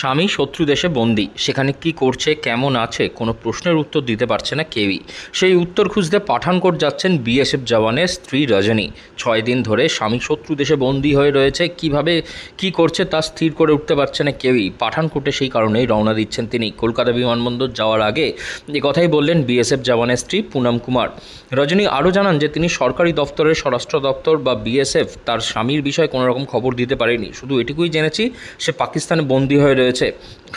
স্বামী শত্রু দেশে বন্দি। সেখানে কি করছে, কেমন আছে, কোনো প্রশ্নের উত্তর দিতে পারছে না কেউই। সেই উত্তর খুঁজতে পাঠানকোট যাচ্ছেন বিএসএফ জওয়ানের স্ত্রী রজনী। ছয় দিন ধরে স্বামী শত্রু দেশে বন্দি হয়ে রয়েছে। কীভাবে, কি করছে তা স্থির করে উঠতে পারছে না কেউই। পাঠানকোটে সেই কারণেই রওনা দিচ্ছেন তিনি। কলকাতা বিমানবন্দর যাওয়ার আগে এ কথাই বললেন বিএসএফ জওয়ানের স্ত্রী পুনম কুমার। রজনী আরও জানান যে তিনি সরকারি দপ্তরের স্বরাষ্ট্র দপ্তর বা বিএসএফ। তার স্বামীর বিষয়ে কোনো রকম খবর দিতে পারেনি। শুধু এটুকুই জেনেছি, সে পাকিস্তানে বন্দি হয়ে রয়েছে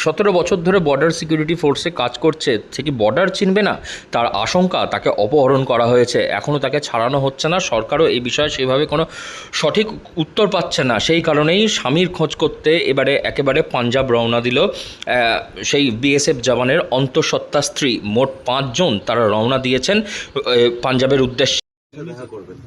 সতেরো বছর ধরে বর্ডার সিকিউরিটি ফোর্সে কাজ করছে। সে কি বর্ডার চিনবে না? তার আশঙ্কা, তাকে অপহরণ করা হয়েছে। এখনও তাকে ছাড়ানো হচ্ছে না। সরকারও এই বিষয়ে সেভাবে কোনো সঠিক উত্তর পাচ্ছে না। সেই কারণেই স্বামীর খোঁজ করতে এবারে একেবারে পাঞ্জাব রওনা দিল। সেই বিএসএফ জওয়ানের অন্তঃসত্ত্বা স্ত্রী। মোট পাঁচজন তারা রওনা দিয়েছেন পাঞ্জাবের উদ্দেশ্যে। দেখা করবেন।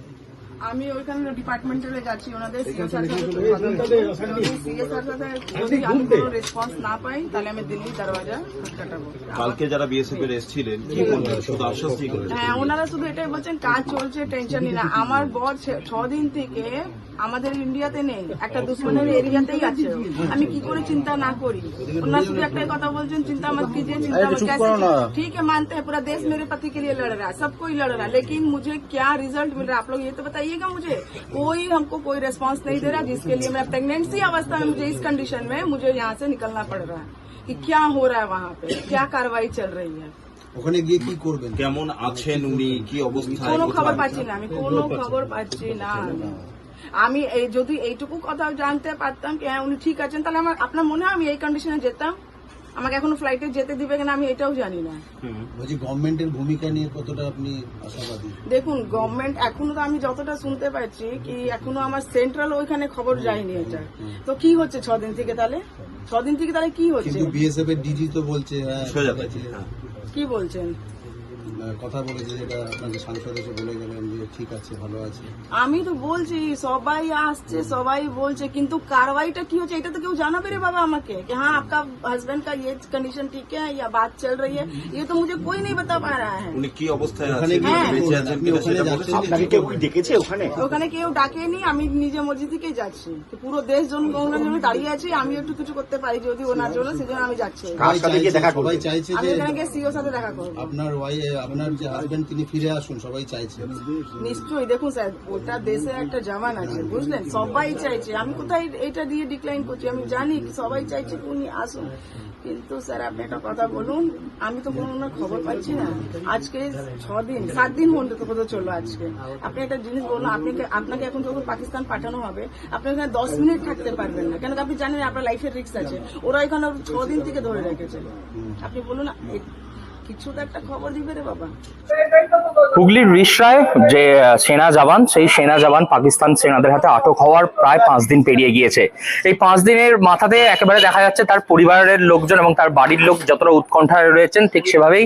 আমি ওইখানে ডিপার্টমেন্টালে যাচ্ছি ওনাদের সিএস স্যার সাথে কথা বলছি। যদি সিএস স্যার সাথে যদি আমি কোনো রেসপন্স না পাই তাহলে আমি দিল্লি দরওয়াজা খটখটাবো কালকে যারা বিএসএফ এর এসেছিলেন কি বললেন শুধু আশ্বাস দিয়ে করেছেন হ্যাঁ ওনারা শুধু এটাই বলছেন কাজ চলছে টেনশন নিন না আমার বর ছ- ছ দিন থেকে আমাদের ইন্ডিয়াতে নেই একটা দুশ্মনের এরিয়াতেই আছে ও। আমি কি করে চিন্তা না করি ওনারা শুধু একটাই কথা বলছেন चिंता मत कीजिए चिंता मत कैसे ठीक है मानते हैं पूरा देश मेरे पति के लिए लड़ रहा है सब कोई लड़ रहा है लेकिन मुझे क्या रिजल्ट मिल रहा है आप लोग ये तो बताइएगा मुझे कोई हमको कोई रिस्पांस नहीं दे रहा जिसके लिए मैं प्रेगनेंसी अवस्था में मुझे इस कंडीशन में मुझे यहाँ से निकलना पड़ रहा है कि क्या हो रहा है वहाँ पे क्या कार्रवाई चल रही है ওখানে গিয়ে কি করবেন কেমন আছেন উনি কি অবস্থায় কোনো খবর কোথায়? পাচ্ছি না আমি কোনো খবর পাচ্ছি না আমি এই যদি এইটুকু কথা জানতে পারতাম কি হ্যাঁ উনি ঠিক আছেন তাহলে আমার আপনার মনে হয় আমি এই কন্ডিশনে যেতাম আমাকে এখনও ফ্লাইটে যেতে দিবে কিনা আমি এটাও জানি না। বলছি গভর্নমেন্টের ভূমিকা নিয়ে কতটা আপনি আশাবাদী? দেখুন গভর্নমেন্ট এখনও তো আমি যতটা শুনতে পাচ্ছি কি এখনও আমার সেন্ট্রাল ওইখানে খবর যায়নি এটা। তো কি হচ্ছে ছদিন থেকে তাহলে? ছদিন থেকে তাহলে কি হচ্ছে? বিএসএফ এর ডিজি তো বলছে হ্যাঁ। হ্যাঁ। কি বলছেন? কথা আপনাদের সাংসদ এসে বলে গেলেন যে ঠিক আছে ভালো আছে। আমি তো বলছি সবাই আসছে সবাই বলছে কিন্তু কারওয়াইটা কি হচ্ছে এটা তো কেউ জানাবে রে বাবা আমাকে হ্যাঁ আপনার आपका हस्बैंड का ये कंडीशन ठीक है या बात चल रही है ये तो मुझे कोई উনি কি অবস্থায় আছেন? হ্যাঁ। আপনাকে কেউ কি ডেকেছে ওখানে? ওখানে কেউ ডাকেনি আমি নিজে মসজিদ থেকেই যাচ্ছি। পুরো দেশ জন ওনার দাঁড়িয়ে আছে আমি একটু কিছু করতে পারি যদি ওনার জন্য সেজন্য আমি যাচ্ছি। কার সাথে গিয়ে দেখা করতে আমি ওখানে গিয়ে সিও সাথে দেখা করব। আপনার ওয়াই আপনার যে হাজবেন্ড তিনি ফিরে আসুন, সবাই চাইছে। নিশ্চয়ই, দেখুন স্যার, ওটা দেশের একটা জওয়ান আছে, বুঝলেন? সবাই চাইছে। আমি কোথায় এটা দিয়ে ডিক্লাইন করছি? আমি জানি সবাই চাইছে উনি আসুন। কিন্তু স্যার, আপনি একটা কথা বলুন, আমি তো কোনো ওনার খবর পাচ্ছি না। আজকে ছ দিন সাত দিন অন্তত কত চলল আজকে। আপনি একটা জিনিস বলুন, আপনাকে আপনাকে এখন যখন পাকিস্তান পাঠানো হবে, আপনি এখানে দশ মিনিট থাকতে পারবেন না। কেন আপনি জানেন আপনার লাইফের রিস্ক আছে। ওরা এখানে ছ দিন থেকে ধরে রেখেছে। আপনি বলুন এ- কিছু তো একটা খবর দিবে হুগলির রিসরায় যে সেনা জওয়ান, সেই সেনা জওয়ান পাকিস্তান সেনাদের হাতে আটক হওয়ার প্রায় পাঁচ দিন পেরিয়ে গিয়েছে। এই পাঁচ দিনের মাথাতে একেবারে দেখা যাচ্ছে তার পরিবারের লোকজন এবং তার বাড়ির লোক যতটা উৎকণ্ঠায় রয়েছেন, ঠিক সেভাবেই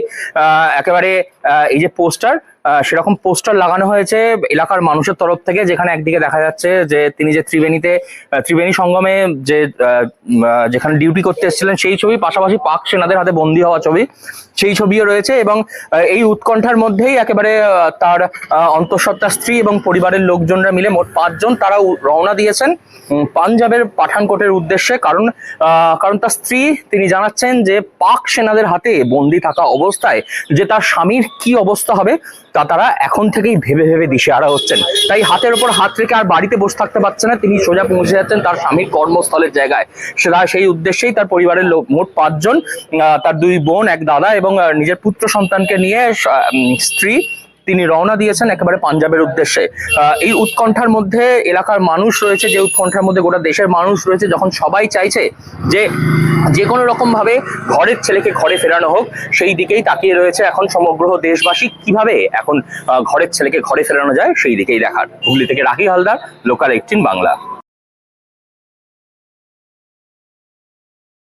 একেবারে এই যে পোস্টার সেরকম পোস্টার লাগানো হয়েছে এলাকার মানুষের তরফ থেকে, যেখানে একদিকে দেখা যাচ্ছে যে তিনি যে ত্রিবেণীতে ত্রিবেণী সঙ্গমে যে যেখানে ডিউটি করতে এসেছিলেন, সেই ছবি, পাশাপাশি পাক সেনাদের হাতে বন্দী হওয়া ছবি, সেই ছবিও রয়েছে এবং এই উৎকণ্ঠার মধ্যেই একেবারে তার অন্তঃসত্ত্বা স্ত্রী এবং পরিবারের লোকজনরা মিলে মোট পাঁচজন তারা রওনা দিয়েছেন পাঞ্জাবের পাঠানকোটের উদ্দেশ্যে, কারণ কারণ তার স্ত্রী, তিনি জানাচ্ছেন যে পাক সেনাদের হাতে বন্দি থাকা অবস্থায় যে তার স্বামীর কি অবস্থা হবে তা তারা এখন থেকেই ভেবে ভেবে দিশে দিশেহারা হচ্ছেন। তাই হাতের ওপর হাত রেখে আর বাড়িতে বসে থাকতে পারছে না। তিনি সোজা পৌঁছে যাচ্ছেন তার স্বামীর কর্মস্থলের জায়গায়। সেটা সেই উদ্দেশ্যেই তার পরিবারের লোক মোট পাঁচজন তার দুই বোন, এক দাদা এবং নিজের পুত্র সন্তানকে নিয়ে স্ত্রী তিনি রওনা দিয়েছেন একেবারে পাঞ্জাবের উদ্দেশ্যে। এই উৎকণ্ঠার মধ্যে এলাকার মানুষ রয়েছে, যে উৎকণ্ঠার মধ্যে গোটা দেশের মানুষ রয়েছে, যখন সবাই চাইছে যে যে কোনো রকমভাবে ঘরের ছেলেকে ঘরে ফেরানো হোক, সেই দিকেই তাকিয়ে রয়েছে এখন সমগ্র দেশবাসী। কীভাবে এখন ঘরের ছেলেকে ঘরে ফেরানো যায়, সেই দিকেই দেখার। হুগলি থেকে রাখি হালদার, লোকাল এইটিন বাংলা।